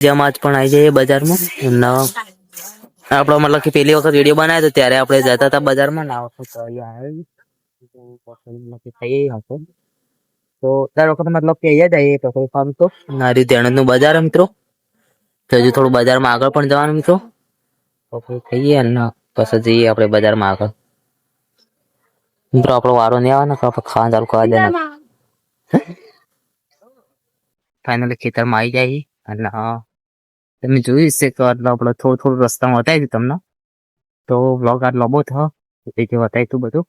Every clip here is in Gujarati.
જેમ આજ પણ આવી જઈએ બજારમાં. આપણો મતલબ કે પેલી વખત વીડિયો બનાવ્યો હતો ત્યારે આપણે જતા હતા બજારમાં ના વખત તો થઈ હશે તો દર વખત મતલબ કે અહીંયા જઈએ પેટ્રોલ પંપ તો. નારી ધેણનું બજાર મિત્રો. તો હજુ થોડું બજારમાં આગળ પણ જવાનું મિત્રો. તો ખાઈએ અને પછી જઈએ આપણે બજારમાં આગળ. મિત્રો આપણો વારો નહીં આવે ને આપણે ખાવાનું ચાલુ કરવા દેના ફાઇનલી ખેતરમાં આવી જાય અને તમે જોયું છે કે આટલો આપણે થોડું થોડું રસ્તામાં બતાવી દીધું તમને. તો વ્લોગ આટલો બહુ થયો. એ જે બતાવ્યું હતું બધું.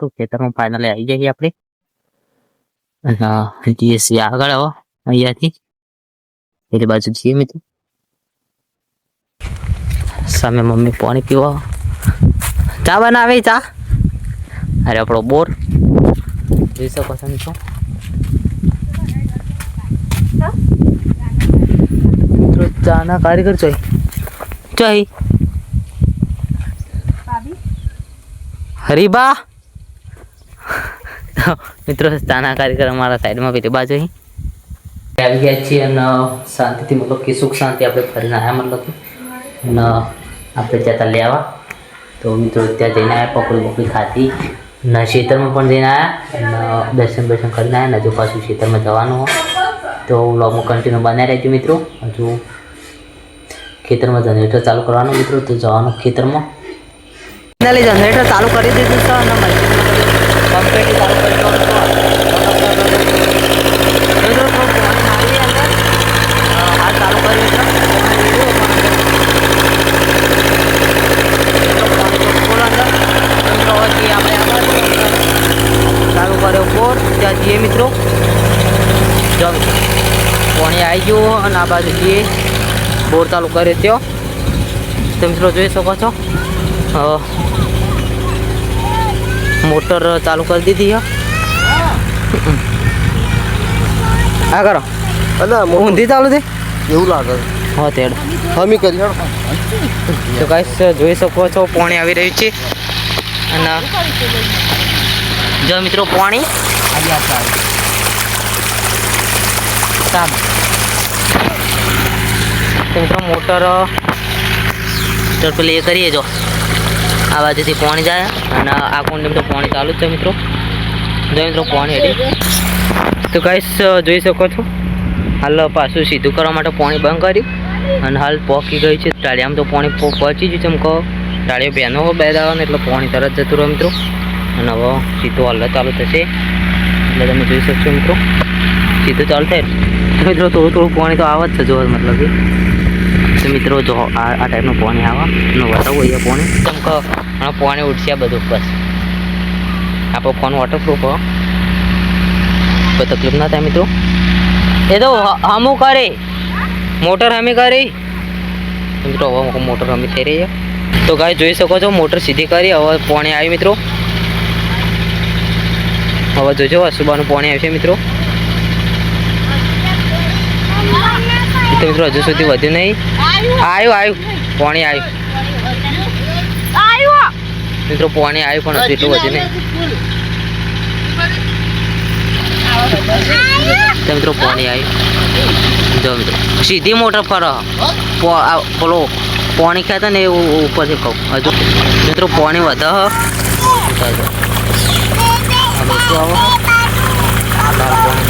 તો ખેતરમાં ફાઇનલી આવી જઈએ આપણે. જઈએ છીએ આગળ આવો અહીંયાથી. એટલે બાજુ જઈએ મિત્રો. સામે મમ્મી પાણી પીવા. ચા બનાવે ચા? અરે, આપણો બોર. જોઈ શકો છો મિત્રો. ચાના કારીગર ચોય ચોય હરીબા. મિત્રો ચાના કાર્યકર અમારા સાઈડમાં પેલી બાજુ આવી ગયા છીએ અને શાંતિથી મતલબ કે સુખ શાંતિ આપણે ફરીને આવ્યા મતલબ કે. અને આપણે જતા લેવા. તો મિત્રો, ત્યાં જઈને આવ્યા પકડી પકડી ખાધી. ને ખેતરમાં પણ જઈને આવ્યા અને દર્શન દર્શન કરીને આવ્યા ને હજુ પાછું ખેતરમાં જવાનું હોય. તો વ્લોગમાં કન્ટિન્યુ બનાવી રહેજો મિત્રો. હજુ ખેતરમાં જનરેટર ચાલુ કરવાનું મિત્રો તો જવાનું ખેતરમાં ફાઇનલી જનરેટર ચાલુ કરી દીધું છે અને કમ્પ્લીટ ચાલુ કરી મિત્રો થોડું પાણી મારીએ અંદર. અ, હાલ ચાલુ કર્યું છે ફૂલ અંદર. મિત્રો પછી આપણે આગળ ચાલુ કર્યો બોર ત્યાં જઈએ મિત્રો જો મિત્રો પાણી આવી ગયું અને આ બાજુ જઈએ બોર ચાલુ કરી થયો તમે મિત્રો જોઈ શકો છો. મોટર ચાલુ કરી દીધી હે. કરો. ઊંધી ચાલુ છે? એવું લાગે હા તેડ. હમી કરી તો ગાઈસ જોઈ શકો છો પાણી આવી રહ્યું છે. અને જો મિત્રો પાણી. સાબ તો મિત્રો મોટર મોટર પેલી એ કરીએ જો. આ બાજુથી પાણી જાય અને આ કુંડ તો પાણી ચાલુ છે મિત્રો. જો મિત્રો પાણી હેડી તો કાંઈ જોઈ શકો છો. હાલ પાછું સીધું કરવા માટે પાણી બંધ કર્યું. અને હાલ પોકી ગઈ છે. ટાળિયામાં તો પાણી પહોંચી ગયું છે એમ કહો. ટાળીઓ બહેનો બે દાવાનું એટલે પાણી તરત જતું રહ્યો મિત્રો. અને હવે સીધું હાલ ચાલુ થશે. એટલે તમે જોઈ શકશો મિત્રો. સીધું ચાલુ થાય. મિત્રો થોડું થોડું પાણી તો આવે જ છે જો મતલબ મિત્રો, જો આ આ ટાઈપનું પાણી આવે. એનું વટાવું અહીંયા પાણી. કેમ કે હમણાં પાણી ઉઠશે બધું, બસ. આપણો ફોન વોટરપ્રૂફ હો. કોઈ તકલીફ ના થાય મિત્રો? એ તો હમું કરે. મોટર હમી કરી. મિત્રો, હવે મોટર હમી થઈ રહી છે. તો ગાય જોઈ શકો છો, મોટર સીધી કરી, હવે પાણી આવી મિત્રો. હવે જોજો સુબાનું પાણી આવશે મિત્રો. મિત્રો, હજુ સુધી વધ્યું નહીં. આવ્યું આવ્યું પાણી આવ્યું મિત્રો પાણી આવ્યું પણ હજુ એટલું વધ્યું નહીં. મિત્રો પાણી આવ્યું જો મિત્રો સીધી મોટર પર પેલો પાણી ખેતા ને એવું ઉપરથી કહું. હજુ. મિત્રો પાણી વધે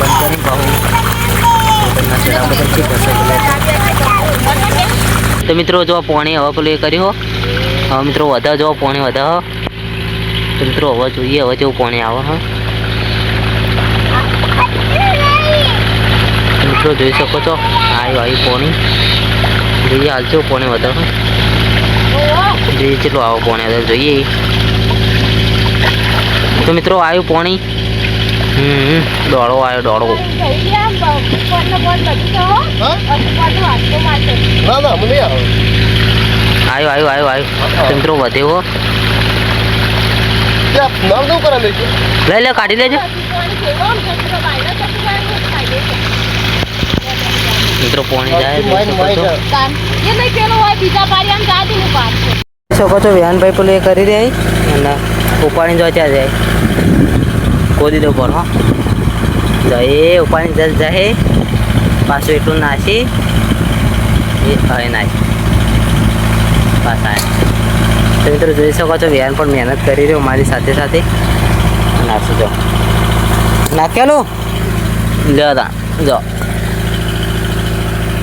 બંધ કરી કહું. તો મિત્રો જો પાણી હવે પેલું એ કર્યું હવે મિત્રો વધે જો પાણી વધા. તો મિત્રો હવે જોઈએ, હવે જેવું પાણી આવે હા. મિત્રો જોઈ શકો છો આવ્યું આવ્યું પાણી. જોઈએ હાલ કેવું પાણી વધારે જોઈએ કેટલું આવો પાણી વધારે જોઈએ. તો મિત્રો આવ્યું પાણી. હમ દોડો. આવ્યો દોડો આવ્યો આવ્યો આવ્યો આવ્યો કરા લઈ લે કાઢી લેજો. મિત્રો પોણી જાય શકો છો. વિહાનભાઈ પેલું એ કરી રહ્યા અને ઉપાડીને જો ત્યાં જાય. ખોદી દો પર હો. જાય ઉપાડીને જસ જાય. પાછું એટલું નાસી. હવે નાય બસ આ તો મિત્રો જોઈ શકો છો વ્યાન પણ મહેનત કરી રહ્યો મારી સાથે સાથે. નાસી, જો. નાખેલું લો, તા. જો.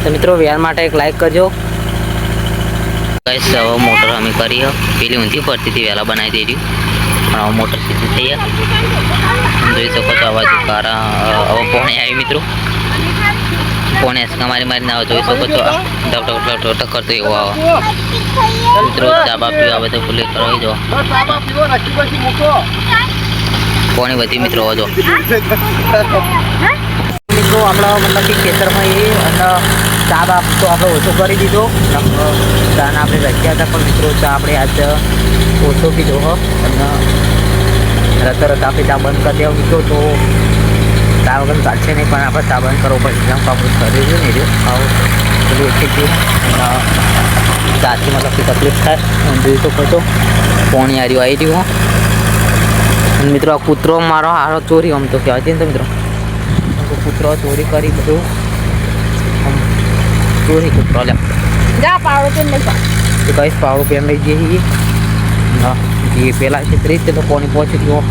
તો મિત્રો વ્યાન માટે એક લાઈક કરજો. કઈ સવો મોટર અમે કરી પેલી ઊંધી પડતી વહેલા બનાવી દઈ પણ મોટર સીધી થઈ જોઈ શકો છો આવા કારા હવે પોણે આવી મિત્રો. પોણે હસકા મારી મારીને આવે જોઈ શકો છો. ઢક ઢક ઢક ઢક કરતો એવો આવે. મિત્રો, ચા બાપ પીવા બધું ભૂલી કરો જો. પોણે બધી મિત્રો જો. મિત્રો, આપણા મતલબ કે ખેતરમાં એ અને ચા બાપ તો આપણે ઓછો કરી દીધો. ચાના આપણે રખ્યા હતા પણ મિત્રો, ચા આપણે આજ ઓછો પીધો, હો. અને રત રત આપણે ચા બંધ કરી દેવું તો તો ચા વગર ચાલશે નહીં પણ આપણે ચા બંધ કરવો પડશે. જેમ આપણું શરીર છે ને રહ્યું આવું બધું ઓછી અને ચાથી મતલબ કે તકલીફ થાય. જોઈ શકો છો પોણી હાર્યું આવી રહ્યું હો. મિત્રો આ કૂતરો મારો હારો ચોરી આમ તો કહેવાય છે ને તો મિત્રો. તો કૂતરો ચોરી કરી બધું. ચોરી કૂતરો લે જા પાવડો તો નહીં તો કઈ પાવડું લઈ જઈએ ના પેલા છે ત્રીસ તે તો પોણી પહોંચી ગયો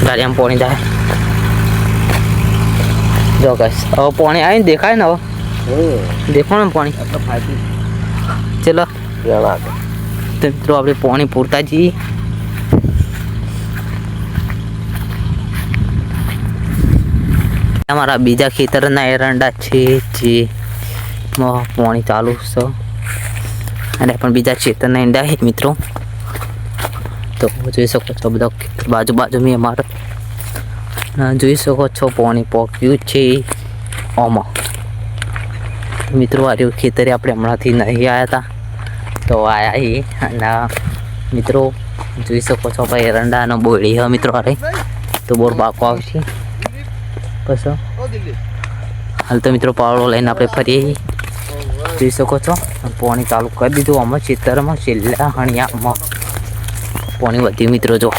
ગાડી આમ પોણી જાય જો કઈશ હવે પોણી આવીને દેખાય ને હવે દેખો ને પાણી ચલો તો મિત્રો આપણે પોણી પૂરતા જઈએ અમારા બીજા ખેતરના એરંડા છે જે પાણી ચાલુ છે અને પણ બીજા ખેતરના ઈંડા મિત્રો તો જોઈ શકો છો બધા બાજુ બાજુ મેં અમારા જોઈ શકો છો પોણી પોક્યું છે આમાં. મિત્રો, આ ખેતરે આપણે હમણાંથી નહીં આવ્યા હતા તો આયા એ અને મિત્રો, જોઈ શકો છો ભાઈ અને બોળી હે મિત્રો અરે તો બોર પાકો આવશે. કશો હાલ તો મિત્રો પાવડો લઈને આપણે ફરીએ જોઈ શકો છો. પાણી ચાલુ કરી દીધું આમાં ચિત્તરમાં છેલ્લા હણિયામાં. પાણી વધ્યું મિત્રો જો.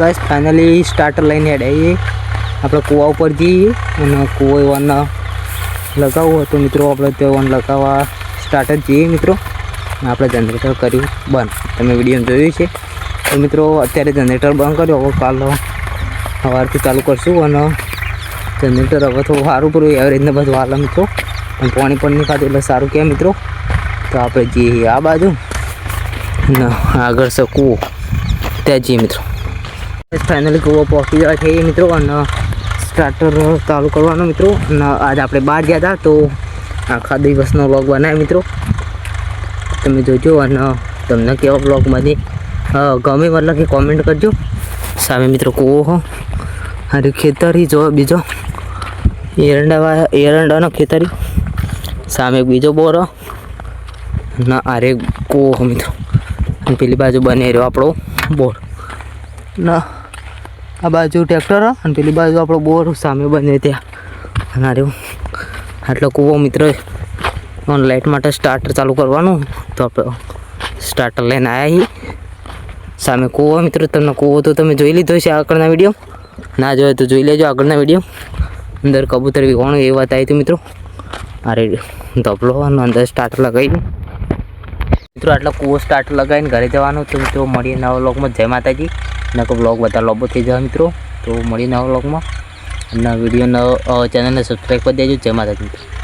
ગાઈસ ફાઇનલી સ્ટાર્ટર લઈને હેડાઈએ આપણે કૂવા ઉપર જઈએ અને કૂવો વન લગાવવું હોય તો મિત્રો, આપણે તે વન લગાવવા સ્ટાર્ટર જઈએ મિત્રો. અને આપણે જનરેટર કર્યું બંધ. તમે વીડિયો જોયું છે. તો મિત્રો, અત્યારે જનરેટર બંધ કર્યો. હવે કાલ સવારથી ચાલુ કરશું અને જનરેટર હવે થોડું સારું પૂરું એવરેજને બધું હાલ મિત્રો. અને પાણી પણ નહીં ખાતું એટલે સારું કહેવાય મિત્રો. તો આપણે જઈએ આ બાજુ. આગળ છે કૂવો. ત્યાં જઈએ મિત્રો. ફાઇનલી કૂવો પહોંચી જવા છે મિત્રો અને સ્ટાર્ટર ચાલુ કરવાનો મિત્રો. અને આજ આપણે બહાર ગયા હતા તો આખા દિવસનો વ્લોગ બનાવ્યો મિત્રો. તમે જોજો અને તમને કેવો બ્લોગમાંથી ગમે મતલબ કે કોમેન્ટ કરજો. સામે મિત્રો કૂવો હો. અરે ખેતરી જો, બીજો. એરંડા એરંડાનો ખેતરી. સામે બીજો બોર. ના આરે કૂવો મિત્રો. અને પેલી બાજુ બને રહ્યો આપણો બોર. ના આ બાજુ ટ્રેક્ટર હો અને પેલી બાજુ આપણો બોર સામે બને ત્યાં. અને આ રહ્યું આટલો કૂવો મિત્ર ઓન લાઇટ માટે સ્ટાર્ટર ચાલુ કરવાનું. તો આપણે સ્ટાર્ટર લઈને આવ્યા છીએ સામે કૂવો મિત્રો તમને કૂવો તો તમે જોઈ લીધો છે આગળના વીડિયો ના જોયો તો જોઈ લેજો આગળના વીડિયો અંદર કબૂતર વિહોણું એ વાત આવી હતી મિત્રો. અરે ધબલો અને અંદર સ્ટાર્ટર લગાવી. મિત્રો, આટલો કૂવો સ્ટાર્ટ લગાવીને ઘરે જવાનું તો મિત્રો. મળીએ નવા વ્લોગમાં જય માતાજી. નકો વ્લોગ બધા લોબો થઈ જાય મિત્રો. તો મળીએ નવા વ્લોગમાં અને વીડિયો ચેનલને સબસ્ક્રાઈબ કરી દેજો. જય માતાજી. મિત્રો